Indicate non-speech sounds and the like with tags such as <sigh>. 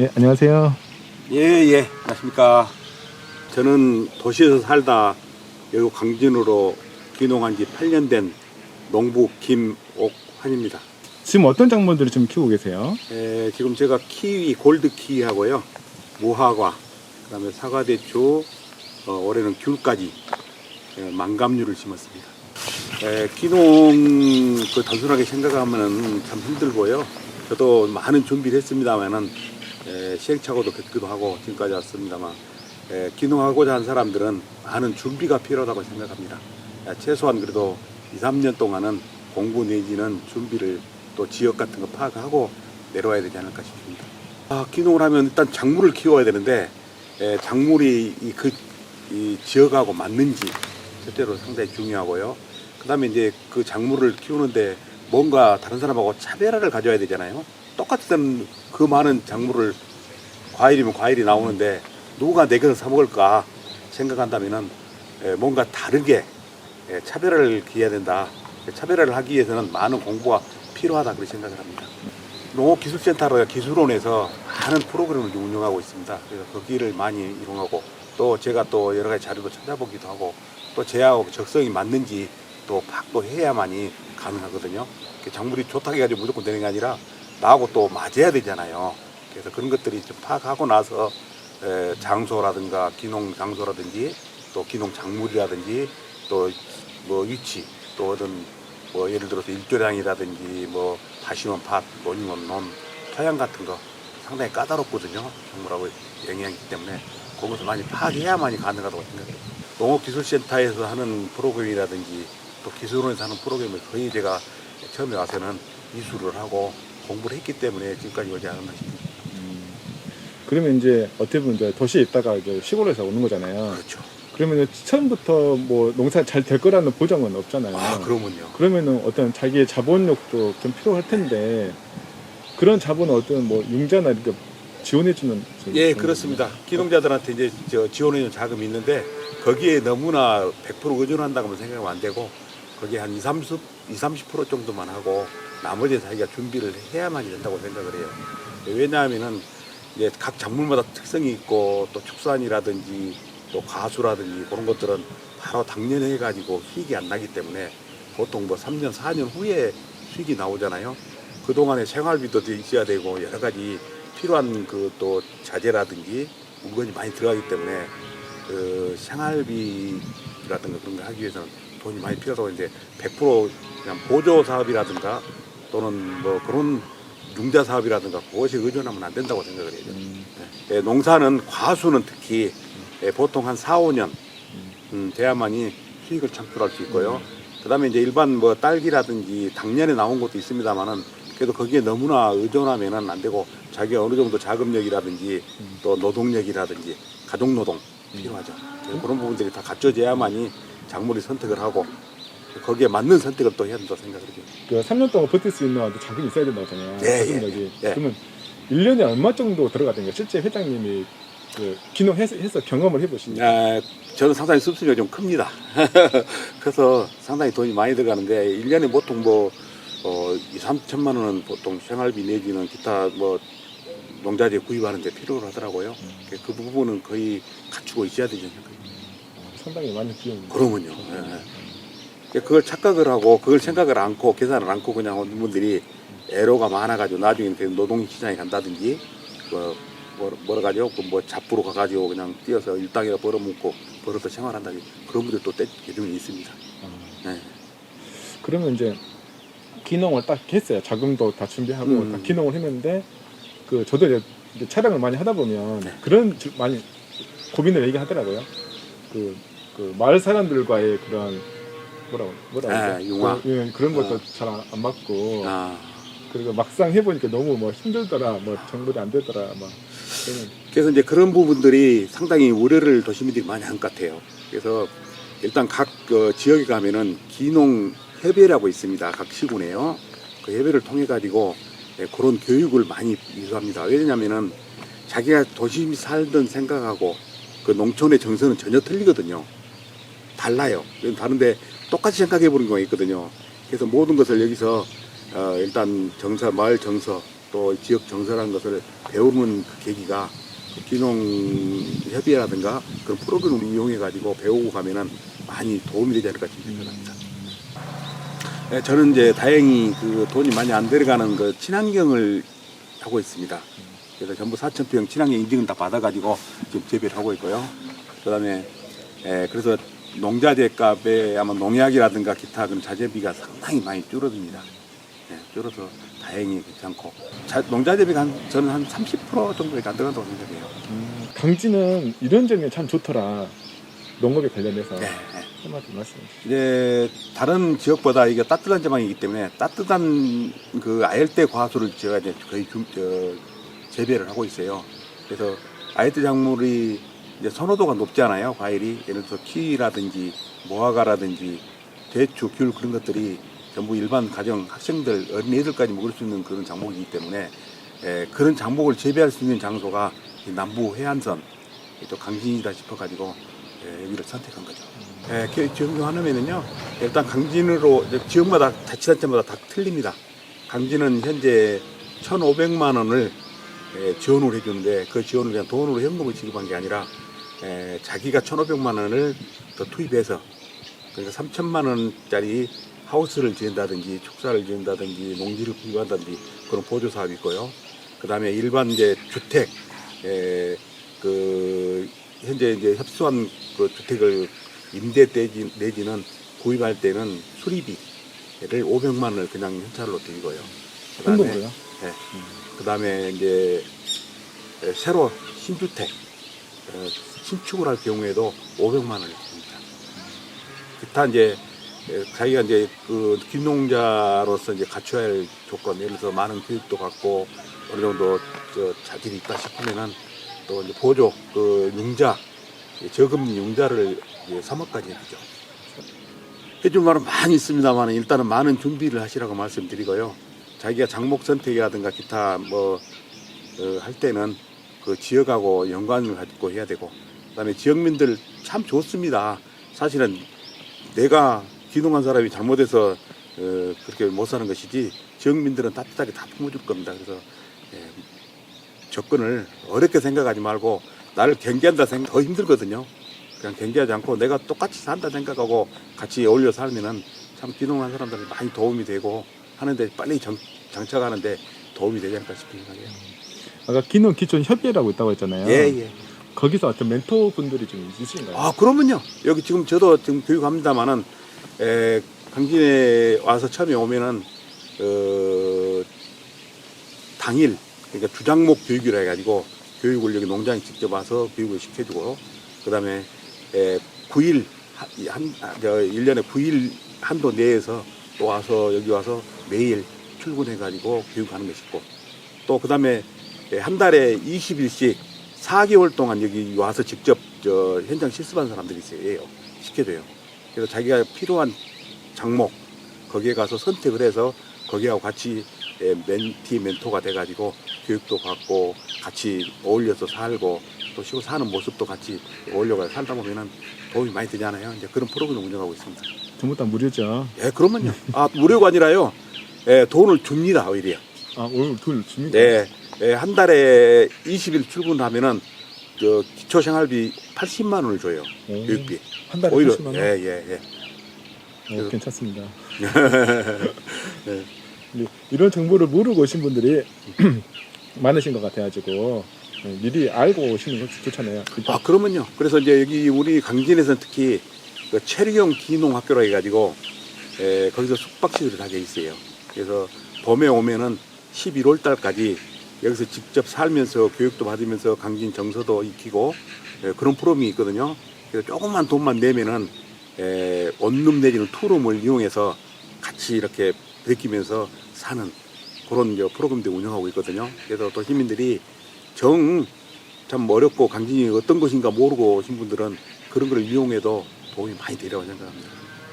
예, 안녕하세요. 예, 예. 안녕하십니까. 저는 도시에서 살다 여기 광진으로 귀농한 지 8년 된 농부 김옥환입니다. 지금 어떤 작물들을 좀 키우고 계세요? 에, 지금 제가 키위, 골드 키위하고요. 무화과, 그 다음에 사과 대추, 어, 올해는 귤까지 에, 만감류를 심었습니다. 에, 귀농 그 단순하게 생각하면은 참 힘들고요. 저도 많은 준비를 했습니다만은 에, 시행착오도 겪기도 하고 지금까지 왔습니다만 에, 귀농하고자 한 사람들은 많은 준비가 필요하다고 생각합니다. 에, 최소한 그래도 2, 3년 동안은 공부 내지는 준비를 또 지역 같은 거 파악하고 내려와야 되지 않을까 싶습니다. 아, 귀농을 하면 일단 작물을 키워야 되는데 에, 작물이 이, 그, 이 지역하고 맞는지 첫째로 상당히 중요하고요. 그 다음에 이제 그 작물을 키우는데 뭔가 다른 사람하고 차별화를 가져야 되잖아요. 똑같은 그 많은 작물을 과일이면 과일이 나오는데 누가 내 것을 사 먹을까 생각한다면은 에, 뭔가 다르게 에, 차별화를 기해야 된다. 차별화를 하기 위해서는 많은 공부가 필요하다 그렇게 생각을 합니다. 농업기술센터로 기술원에서 많은 프로그램을 좀 운영하고 있습니다. 그래서 거기를 많이 이용하고 또 제가 또 여러 가지 자료도 찾아보기도 하고 또 제하고 적성이 맞는지 또 파악도 해야만이 가능하거든요. 그 작물이 좋다고 해가지고 무조건 되는 게 아니라 나하고 또 맞아야 되잖아요. 그래서 그런 것들이 좀 파악하고 나서 에, 장소라든가 기농 장소라든지 또 기농 작물이라든지 또 뭐 위치 또 어떤 뭐 예를 들어서 일조량이라든지 뭐 다시원 팥, 논이원 논, 토양 같은 거 상당히 까다롭거든요. 작물하고 영향이기 때문에 그것을 많이 파악해야만이 가능하다고 생각해요. 농업기술센터에서 하는 프로그램이라든지 또 기술원에서 하는 프로그램을 거의 제가 처음에 와서는 이수를 하고 공부를 했기 때문에 지금까지 오지 않았나 싶습니다. 그러면 이제 어떻게 보면 이제 도시에 있다가 이제 시골에서 오는 거잖아요. 그렇죠. 그러면 처음부터 뭐 농사 잘 될 거라는 보장은 없잖아요. 아, 그러면요. 그러면은 어떤 자기의 자본력도 좀 필요할 텐데 그런 자본은 어떤 뭐 융자나 이렇게 지원해주는 예, 그렇습니다. 기농자들한테 이제 저 지원해주는 자금이 있는데 거기에 너무나 100% 의존한다고 생각하면 안 되고 거기에 한 20, 30, 20, 30% 정도만 하고 나머지 자기가 준비를 해야만 된다고 생각을 해요. 왜냐하면은 이제 각 작물마다 특성이 있고 또 축산이라든지 또 과수라든지 그런 것들은 바로 당년에 가지고 수익이 안 나기 때문에 보통 뭐 3년, 4년 후에 수익이 나오잖아요. 그동안에 생활비도 있어야 되고 여러 가지 필요한 그 또 자재라든지 물건이 많이 들어가기 때문에 그 생활비라든가 그런 거 하기 위해서는 돈이 많이 필요하다고 이제 100% 그냥 보조 사업이라든가 또는 뭐 그런 융자 사업이라든가 그것이 의존하면 안 된다고 생각을 해요. 음, 네. 예, 농사는 과수는 특히 예, 보통 한 4, 5년 음, 돼야만이 수익을 창출할 수 있고요. 그다음에 이제 일반 뭐 딸기라든지 당년에 나온 것도 있습니다만은 그래도 거기에 너무나 의존하면은 안 되고 자기가 어느 정도 자금력이라든지 또 노동력이라든지 가족 노동 필요하죠. 그래서 그런 부분들이 다 갖춰져야만이 작물이 선택을 하고 거기에 맞는 선택을 또 해야 된다고 생각을 해요. 그 3년 동안 버틸 수 있는 자금이 있어야 된다고 하잖아요. 예, 자금력이. 예, 예. 그러면 1년에 얼마 정도 들어가던가 실제 회장님이 그 기농해서 해서 경험을 해보시니까 아, 저는 상당히 습수가 좀 큽니다. <laughs> 그래서 상당히 돈이 많이 들어가는데 1년에 보통 뭐 어, 2, 3천만 원은 보통 생활비 내지는 기타 뭐 농자재 구입하는 데 필요로 하더라고요. 그 부분은 거의 갖추고 있어야 되죠. 상당히 많은 비용이 그러면요. 예. 그걸 착각을 하고 그걸 생각을 않고 계산을 않고 그냥 오는 분들이 애로가 많아가지고 나중에 그 노동시장에 간다든지 뭐 뭐- 뭐라 가지고 그뭐 잡부로 가가지고 그냥 뛰어서 일당이라 벌어먹고 벌어서 생활한다든지 그런 분들 또 때- 계중이 있습니다. 아, 네. 그러면 이제 기농을 딱 했어요. 자금도 다 준비하고 음. 딱 기농을 했는데 그 저도 이제 촬영을 많이 하다 보면 네. 그런 지- 많이 고민을 얘기하더라고요. 그, 그 마을 사람들과의 그런 뭐라고 뭐라고 아, 그러죠? 융화. 그, 예, 그런 것도 아. 잘안 맞고 아, 그리고 막상 해보니까 너무 뭐 힘들더라, 뭐 정보도 안 되더라, 막 그러면 그래서 이제 그런 부분들이 상당히 우려를 도시민들이 많이 한 것 같아요. 그래서 일단 각그 지역에 가면은 기농 협의회라고 있습니다. 각 시군에요. 그 협의를 통해 가지고 예, 그런 교육을 많이 이수합니다. 왜냐면은 자기가 도시 살던 생각하고 그 농촌의 정서는 전혀 틀리거든요. 달라요. 다른데 똑같이 생각해 보는 경우가 있거든요. 그래서 모든 것을 여기서 어, 일단 정서, 마을 정서, 또 지역 정서라는 것을 배우는 그 계기가 기농협의회라든가 그런 프로그램을 이용해 가지고 배우고 가면은 많이 도움이 되지 않을까 생각합니다. 네, 저는 이제 다행히 그 돈이 많이 안 들어가는 그 친환경을 하고 있습니다. 그래서 전부 4,000평 친환경 인증을 다 받아가지고 지금 재배를 하고 있고요. 그 다음에 그래서 농자재 값에 아마 농약이라든가 기타 그런 자재비가 상당히 많이 줄어듭니다. 예, 줄어서 다행히 괜찮고 자, 농자재비가 한, 저는 한 30% 정도밖에 안 들어간다고 생각해요. 음, 강진은 이런 점이 참 좋더라. 농업에 관련해서 네, 네. 한마디 말씀해 주시죠. 이제 다른 지역보다 이게 따뜻한 지방이기 때문에 따뜻한 그 아열대 과수를 제가 이제 거의 주, 저, 재배를 하고 있어요. 그래서 아열대 작물이 이제 선호도가 높잖아요. 과일이 예를 들어서 키위라든지 모아가라든지 대추, 귤 그런 것들이 전부 일반 가정 학생들 어린애들까지 먹을 수 있는 그런 작목이기 때문에 에, 그런 작목을 재배할 수 있는 장소가 이 남부 해안선 또 강진이다 싶어가지고 예, 여기를 선택한 거죠. 예, 그 지역명 하나면은요, 일단 강진으로 지역마다 자치단체마다 다 틀립니다. 강진은 현재 1,500만 원을 예, 지원을 해주는데 그 지원을 그냥 돈으로 현금을 지급한 게 아니라 예, 자기가 1,500만 원을 더 투입해서 그러니까 3천만 원짜리 하우스를 지은다든지 축사를 지은다든지 농지를 구입한다든지 그런 보조 사업이 있고요. 그 다음에 일반 이제 주택, 에, 그 현재 이제 협소한 그 주택을 임대 내지, 내지는 구입할 때는 수리비를 500만 원을 그냥 현찰로 드리고요. 그다음에? 네. 그 다음에 이제 에, 새로 신주택 어, 신축을 할 경우에도 500만 원을 줍니다. 기타 이제 에, 자기가 이제 그 김농자로서 이제 갖춰야 할 조건, 예를 들어서 많은 교육도 받고 어느 정도 저 자질이 있다 싶으면은 또 이제 보조 그 융자 저금리 융자를 이제 3억까지 해주죠. 해줄 말은 많이 있습니다만 일단은 많은 준비를 하시라고 말씀드리고요. 자기가 장목 선택이라든가 기타 뭐 어, 할 때는 그 지역하고 연관을 가지고 해야 되고 그다음에 지역민들 참 좋습니다. 사실은 내가 기동한 사람이 잘못해서 어, 그렇게 못 사는 것이지 지역민들은 따뜻하게 다 품어줄 겁니다. 그래서 예, 접근을 어렵게 생각하지 말고 나를 경계한다 생각 더 힘들거든요. 그냥 경계하지 않고 내가 똑같이 산다 생각하고 같이 어울려 살면은 참 기동한 사람들이 많이 도움이 되고 하는데 빨리 정, 장착하는데 도움이 되지 않을까 싶은 생각이에요. 아까 기농 기촌 협의회라고 있다고 했잖아요. 예, 예. 거기서 어떤 멘토 분들이 좀 있으신가요? 아, 그러면요. 여기 지금 저도 지금 교육합니다만은, 에, 강진에 와서 처음에 오면은, 어, 당일, 그러니까 주장목 교육이라 해가지고, 교육을 여기 농장에 직접 와서 교육을 시켜주고, 그 다음에, 에, 9일, 한, 아, 저, 1년에 9일 한도 내에서 또 와서, 여기 와서 매일 출근해가지고 교육하는 것이 있고, 또 그 다음에 한 달에 20일씩 4개월 동안 여기 와서 직접 저 현장 실습하는 사람들이 있어요. 시켜줘요. 그래서 자기가 필요한 장목 거기에 가서 선택을 해서 거기하고 같이 예, 멘티 멘토가 돼가지고 교육도 받고 같이 어울려서 살고 또 시고 사는 모습도 같이 어울려가 살다 보면은 도움이 많이 되잖아요. 이제 그런 프로그램을 운영하고 있습니다. 전부 다 무료죠. 예, 그러면요. 아 무료가 아니라요. 예, 돈을 줍니다 오히려. 아 오늘 둘 줍니까? 네, 예, 한 달에 20일 출근하면은 저 기초 생활비 80만 원을 줘요. 오, 교육비. 한 달에 오히려 80만 원. 예, 예, 예. 어, 괜찮습니다. <laughs> 네. 근데 이런 정보를 모르고 오신 분들이 <clears throat> 많으신 것 같아가지고 네, 미리 알고 오시는 것이 좋잖아요. 아, 그러면요. 그래서 이제 여기 우리 강진에서는 특히 그 체류형 기농 학교라 해가지고 에, 거기서 숙박시설을 하게 있어요. 그래서 봄에 오면은 11월 달까지 여기서 직접 살면서 교육도 받으면서 강진 정서도 익히고 에, 그런 프로그램이 있거든요. 그래서 조금만 돈만 내면은 에, 원룸 내지는 투룸을 이용해서 같이 이렇게 베끼면서 사는 그런 프로그램도 운영하고 있거든요. 그래서 또 시민들이 정 참 어렵고 강진이 어떤 것인가 모르고 오신 분들은 그런 걸 이용해도 도움이 많이 되리라고 생각합니다.